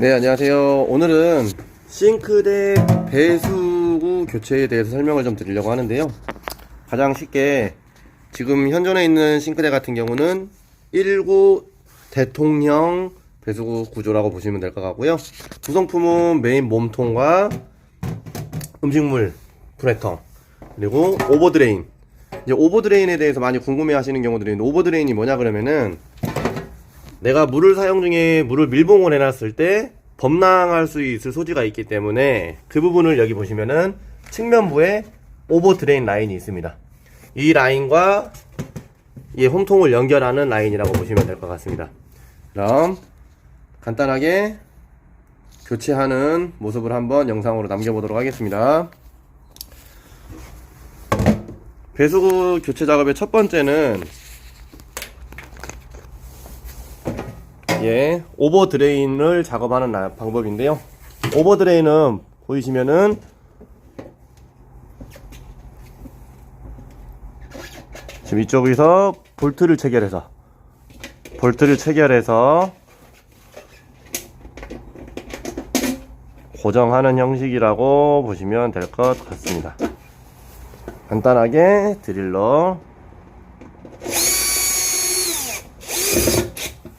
네, 안녕하세요. 오늘은 싱크대 배수구 교체에 대해서 설명을 좀 드리려고 하는데요. 가장 쉽게 지금 현존에 있는 싱크대 같은 경우는 19 대통령 배수구 구조라고 보시면 될 것 같고요. 구성품은 메인 몸통과 음식물 프레터 그리고 오버드레인 이제 오버드레인에 대해서 많이 궁금해 하시는 경우들이 있는데 오버드레인이 뭐냐 그러면은 내가 물을 사용 중에 물을 밀봉을 해놨을 때 범람할 수 있을 소지가 있기 때문에 그 부분을 여기 보시면은 측면부에 오버 드레인 라인이 있습니다. 이 라인과 이 홈통을 연결하는 라인이라고 보시면 될 것 같습니다. 그럼 간단하게 교체하는 모습을 한번 영상으로 남겨보도록 하겠습니다. 배수구 교체 작업의 첫 번째는 예, 오버 드레인을 작업하는 나- 방법인데요. 오버 드레인은 보이시면은 지금 이쪽에서 볼트를 체결해서 볼트를 체결해서 고정하는 형식이라고 보시면 될 것 같습니다. 간단하게 드릴러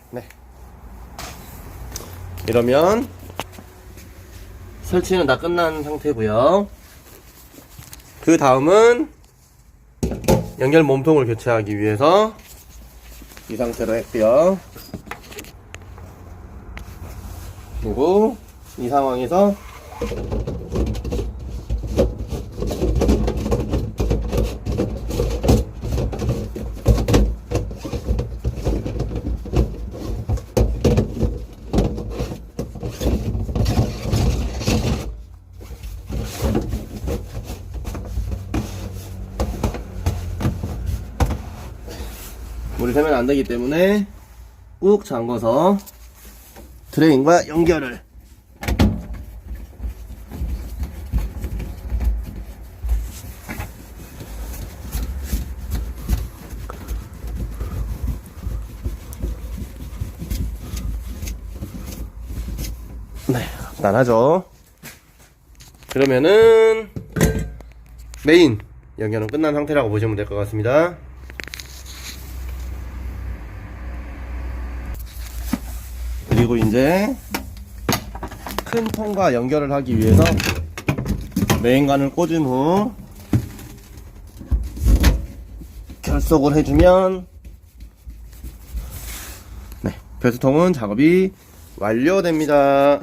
네. 이러면 설치는 다 끝난 상태고요. 그 다음은 연결 몸통을 교체하기 위해서 이 상태로 했고요. 그리고 이 상황에서 물이 새면 안 되기 때문에 꾹 잠궈서 드레인과 연결을 네, 간단하죠. 그러면은 메인 연결은 끝난 상태라고 보시면 될 것 같습니다. 그리고 이제 큰 통과 연결을 하기 위해서 메인관을 꽂은 후 결속을 해주면 네 배수통은 작업이 완료됩니다.